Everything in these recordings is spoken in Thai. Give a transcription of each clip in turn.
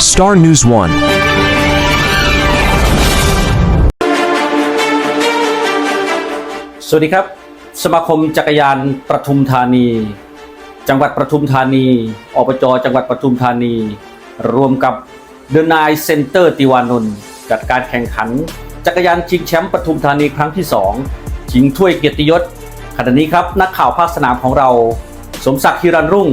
Star News 1. สวัสดีครับ สมาคมจักรยานประทุมธานี จังหวัดประทุมธานีอบจจังหวัดประทุมธานี รวมกับเดนายเซ็นเตอร์ติวานนท์จัดการแข่งขัน จักรยานชิงแชมป์ปทุมธานีครั้งที่ 2 ชิงถ้วยเกียรติยศขณะนี้ครับ นักข่าวภาคสนามของเรา สมศักดิ์ฮิรันรุ่ง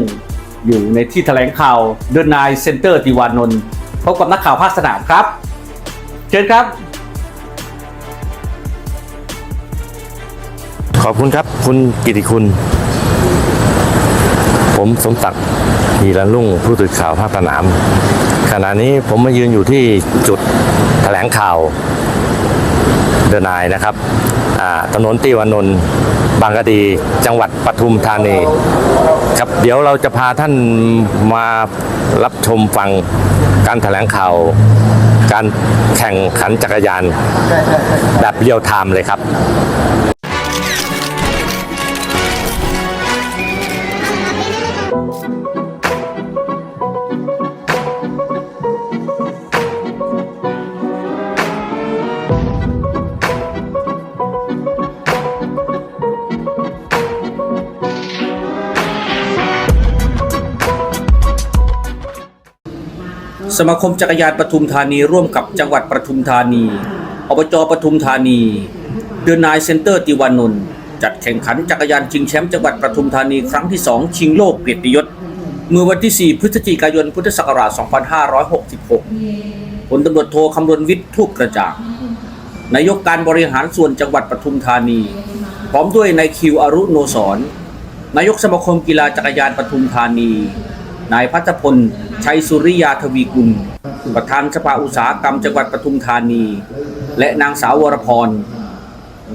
อยู่ในที่แถลงข่าวเดินนายเซ็นเตอร์ติวานนท์พบกับนักข่าวภาคสนามครับ เชิญครับ ขอบคุณครับ คุณกิติคุณ ผมสมศักดิ์ฮีรันรุ่งผู้สื่อข่าวภาคสนาม ขณะนี้ผมมายืนอยู่ที่จุดแถลงข่าวเดินนายนะครับ ถนนติวานนท์บางกะดี จังหวัดปทุมธานีครับเดี๋ยวเราจะพาท่านมารับชมฟังการแถลงข่าว การแข่งขันจักรยานแบบเรียลไทม์เลยครับ สมาคมจักรยานปทุมธานีร่วมกับจังหวัดปทุมธานี อบจปทุมธานีเดือนนายเซ็นเตอร์ติวานนท์จัดแข่งขันจักรยานชิงแชมป์จังหวัดปทุมธานีครั้งที่ 2 ชิงโลกเกียรติยศ เมื่อวันที่ 4 พฤศจิกายน พุทธศักราช 2566 ผลตำรวจโทคำรณวิทย์ทูปกระจ่างนายกการบริหารส่วนจังหวัดปทุมธานี พร้อมด้วยนายคิวอรุโนสรนายกสมาคมกีฬาจักรยานปทุมธานี นายพัฒพล ชัยสุริยาทวีกุล ประธานสภาอุตสาหกรรมจังหวัดปทุมธานี และนางสาววรพร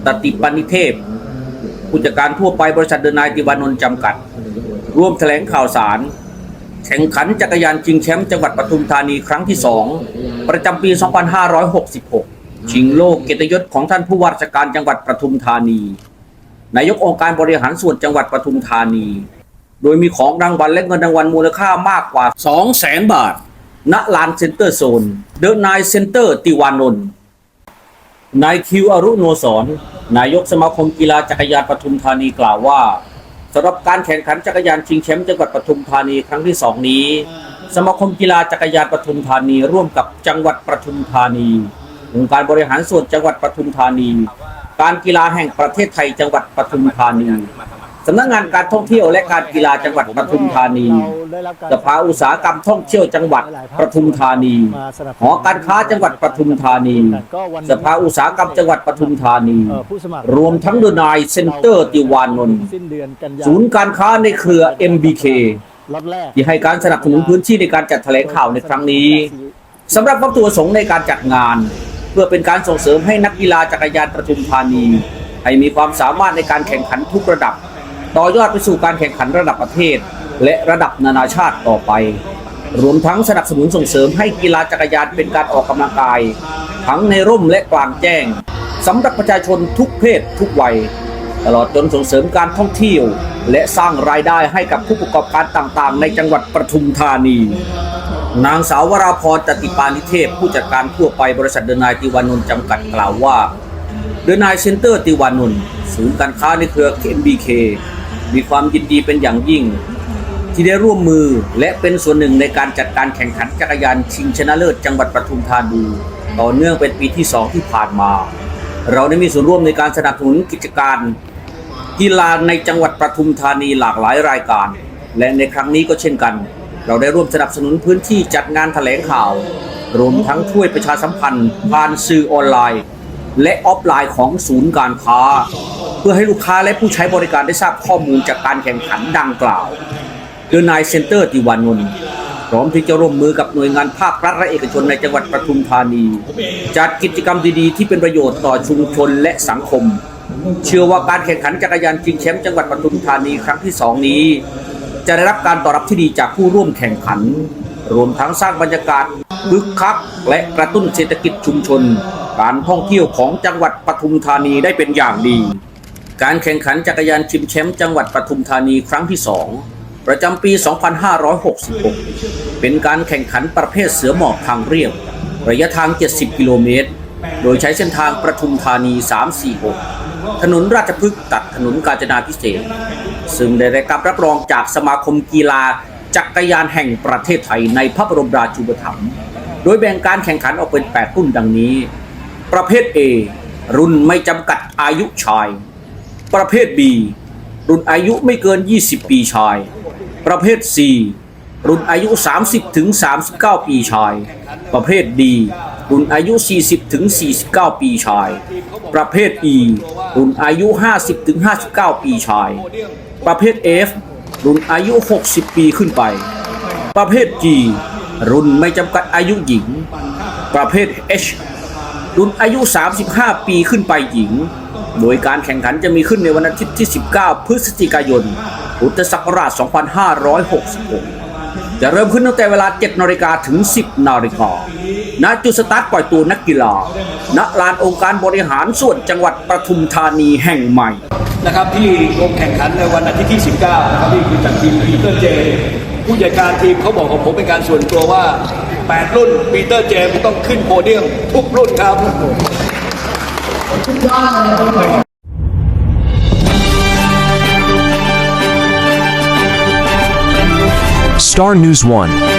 ตติปานิเทพ ผู้จัดการทั่วไปบริษัทเดินนายติวานนท์จำกัด ร่วมแถลงข่าวสาร แข่งขันจักรยานชิงแชมป์จังหวัดปทุมธานีครั้งที่ 2 ประจำปี 2566 ชิงโลกเกียรติยศของท่านผู้ว่าราชการจังหวัดปทุมธานี นายกองค์การบริหารส่วนจังหวัดปทุมธานี โดยมีของรางวัลและเงินรางวัลมูลค่ามากกว่า 2 0 0แสนบาท ณ ลานเซ็นเตอร์โซน เดอะนายเซ็นเตอร์ติวานนท์ นายคิวอรุโนสรนายกสมาคมกีฬาจักรยานปทุมธานีกล่าวว่าสำหรับการแข่งขันจักรยานชิงแชมป์จังหวัดปทุมธานีครั้งที่สองนี้ สมาคมกีฬาจักรยานปทุมธานีร่วมกับจังหวัดปทุมธานีองค์การบริหารส่วนจังหวัดปทุมธานี การกีฬาแห่งประเทศไทยจังหวัดปทุมธานี สำนักงานการท่องเที่ยวและการกีฬาจังหวัดปทุมธานี สภาอุตสาหกรรมท่องเที่ยวจังหวัดปทุมธานีหอการค้าจังหวัดปทุมธานี สภาอุตสาหกรรมจังหวัดปทุมธานี รวมทั้งดนายเซ็นเตอร์ติวานนท์นศูนย์การค้าในเครือ MBK ที่ให้การสนับสนุนพื้นที่ในการจัดแถลงข่าวในครั้งนี้สำหรับวัตถุประสงค์ในการจัดงาน เพื่อเป็นการส่งเสริมให้นักกีฬาจักรยานปทุมธานี ให้มีความสามารถในการแข่งขันทุกระดับ ต่อยอดไปสู่การแข่งขันระดับประเทศ และระดับนานาชาติต่อไป รวมทั้งสนับสนุนส่งเสริมให้กีฬาจักรยานเป็นการออกกำลังกาย ทั้งในร่มและกลางแจ้งสำหรับประชาชนทุกเพศทุกวัย ตลอดจนส่งเสริมการท่องเที่ยว และสร้างรายได้ให้กับผู้ประกอบการต่างๆ ในจังหวัดปทุมธานี นางสาววราพรตติปานิเทพ ผู้จัดการทั่วไปบริษัทเดนายติวานนท์จำกัดกล่าวว่าเดนายเซ็นเตอร์ติวานนท์ศูนย์การค้าในเครือ MBK มีความยินดีเป็นอย่างยิ่ง ที่ได้ร่วมมือและเป็นส่วนหนึ่งในการจัดการแข่งขันจักรยานชิงชนะเลิศจังหวัดปทุมธานีต่อเนื่องเป็นปีที่สองที่ผ่านมา เราได้มีส่วนร่วมในการสนับสนุนกิจการกีฬาในจังหวัดปทุมธานีหลากหลายรายการ และในครั้งนี้ก็เช่นกัน เราได้ร่วมสนับสนุนพื้นที่จัดงานแถลงข่าว รวมทั้งช่วยประชาสัมพันธ์ผ่านสื่อออนไลน์ และออฟไลน์ของศูนย์การค้า เพื่อให้ลูกค้าและผู้ใช้บริการได้ทราบข้อมูลจากการแข่งขันดังกล่าวโดยนายเซ็นเตอร์ติวานนท์พร้อมที่จะร่วมมือกับหน่วยงานภาครัฐและเอกชนในจังหวัดปทุมธานี จัดกิจกรรมดีๆ ที่เป็นประโยชน์ต่อชุมชนและสังคม เชื่อว่าการแข่งขันจักรยานชิงแชมป์จังหวัดปทุมธานีครั้งที่สองนี้ จะได้รับการตอบรับที่ดีจากผู้ร่วมแข่งขัน รวมทั้งสร้างบรรยากาศคึกคักและกระตุ้นเศรษฐกิจชุมชน การท่องเที่ยวของจังหวัดปทุมธานีได้เป็นอย่างดี การแข่งขันจักรยานชิงแชมป์จังหวัดปทุมธานีครั้งที่สองประจำปี 2566 เป็นการแข่งขันประเภทเสือหมอบทางเรียบ ระยะทาง 70 กิโลเมตร โดยใช้เส้นทางประทุมธานี 346 ถนนราชพฤกษ์ตัดถนนกาญจนาพิเศษกซึ่งได้รับการรับรองจากสมาคมกีฬาจักรยานแห่งประเทศไทยในพระบรมราชูปถัมภ์โดยแบ่งการแข่งขันออกเป็น 8 รุ่นดังนี้ ประเภท A รุ่นไม่จำกัดอายุชาย ประเภท B รุ่นอายุไม่เกิน 20 ปีชาย ประเภท C รุ่นอายุ 30ถึง39 ปีชาย ประเภท D รุ่นอายุ 40ถึง49 ปีชาย ประเภท E รุ่นอายุ 50ถึง59 ปีชาย ประเภท F รุ่นอายุ 60 ปีขึ้นไป ประเภท G รุ่นไม่จำกัดอายุหญิง ประเภท H รุ่นอายุ 35 ปีขึ้นไปหญิง โดยการแข่งขันจะมีขึ้นในวันอาทิตย์ที่ 19 พฤศจิกายน พุทธศักราช 2566 จะเริ่มขึ้นตั้งแต่เวลา 7นาฬิกาถึง 10นาฬิกา ณ จุดสตาร์ทปล่อยตัวนักกีฬา ณ ลานองค์การบริหารส่วนจังหวัดปทุมธานีแห่งใหม่ นะครับที่ลงแข่งขันในวันอาทิตย์ที่ 19นะครับที่คือจากทีมปีเตอร์เจ ผู้จัดการทีมเขาบอกกับผมเป็นการส่วนตัวว่า 8 รุ่นปีเตอร์เจมส์ต้องขึ้นโพเดียมทุกรุ่นครับ Star News 1